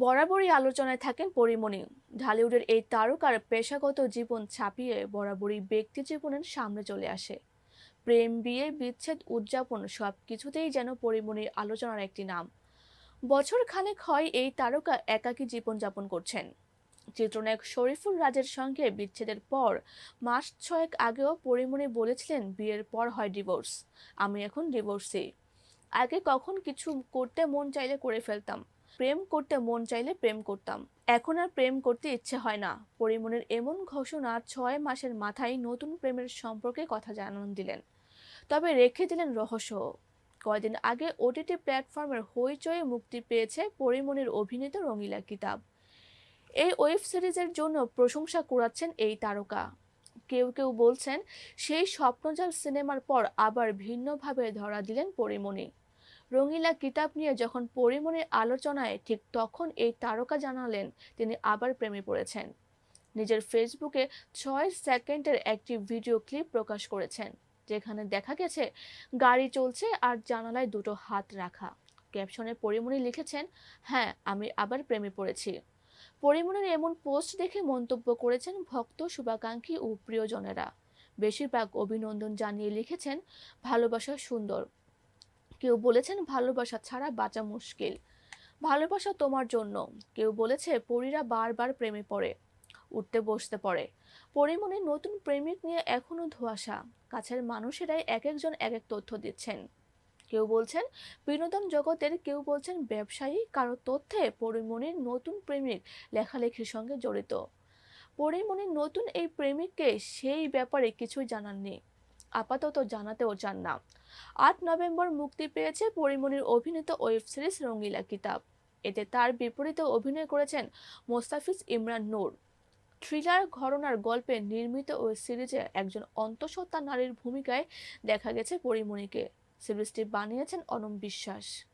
বরাবরই আলোচনায় থাকেন পরিমণি। ঢালিউডের এই তারকার পেশাগত জীবন ছাপিয়ে বরাবরই ব্যক্তি জীবনের সামনে চলে আসে। প্রেম, বিয়ে, বিচ্ছেদ, উদযাপন সব কিছুতেই যেন পরিমণির আলোচনার একটি নাম। বছর খানেক হয় এই তারকা একাকী জীবনযাপন করছেন। চিত্রনায়ক শরীফুল রাজের সঙ্গে বিচ্ছেদের পর মাস ছয়েক আগেও পরিমণি বলেছিলেন, বিয়ের পর হয় ডিভোর্স। আমি এখন ডিভোর্সি। আগে কখন কিছু করতে মন চাইলে করে ফেলতাম। প্রেম করতে মন চাইলে প্রেম করতাম। এখন আর প্রেম করতে ইচ্ছে হয় না। পরিমণের এমন ঘোষণা ছয় মাসের মাথায় নতুন প্রেমের সম্পর্কে কথা জানান দিলেন। তবে রেখে দিলেন রহস্য। কয়দিন আগে ওটিটি প্ল্যাটফর্মের হইচয়ে মুক্তি পেয়েছে পরিমণির অভিনীত রঙিলা কিতাব। এই ওয়েব সিরিজের জন্য প্রশংসা কুড়াচ্ছেন এই তারকা। কেউ কেউ বলছেন, সেই স্বপ্নজাল সিনেমার পর আবার ভিন্নভাবে ধরা দিলেন পরিমণি। রঙিলা কিতাব নিয়ে যখন পরিমণির আলোচনায় ঠিক তখন এই তারকা জানালেন তিনি আবার প্রেমে পড়েছেন। নিজের ফেসবুকে ছয় সেকেন্ডের একটি ভিডিও ক্লিপ প্রকাশ করেছেন, যেখানে দেখা গেছে গাড়ি চলছে আর জানালায় দুটো হাত রাখা। ক্যাপশনে পরিমণি লিখেছেন হ্যাঁ আমি আবার প্রেমে পড়েছি। পরিমণির এমন পোস্ট দেখে মন্তব্য করেছেন ভক্ত শুভাকাঙ্ক্ষী ও প্রিয়জনেরা। বেশিরভাগ অভিনন্দন জানিয়ে লিখেছেন, ভালোবাসা সুন্দর। কেউ বলেছেন ভালোবাসা ছাড়া বাঁচা মুশকিল। ভালোবাসা তোমার জন্য। কেউ বলেছে পরীরা বারবার প্রেমে পড়ে, উঠতে বসতে পড়ে। পরিমণির নতুন প্রেমিক নিয়ে এখনও ধোঁয়াশা। কাছের মানুষেরাই এক একজন এক এক তথ্য দিচ্ছেন। কেউ বলছেন বিনোদন জগতের, কেউ বলছেন ব্যবসায়ী। কারও তথ্যে পরিমণির নতুন প্রেমিক লেখালেখির সঙ্গে জড়িত। পরিমণির নতুন এই প্রেমিককে সেই ব্যাপারে কিছুই জানাননি। আপাতত জানাতেও চান না। আট নভেম্বর মুক্তি পেয়েছে পরিমণির অভিনীত ওয়েব সিরিজ রঙ্গিলা কিতাব। এতে তার বিপরীতে অভিনয় করেছেন মোস্তাফিজ ইমরান নূর। থ্রিলার ঘরনার গল্পে নির্মিত ওই সিরিজে একজন অন্তঃসত্ত্বা নারীর ভূমিকায় দেখা গেছে পরিমণিকে সিরিজটি বানিয়েছেন অনম বিশ্বাস।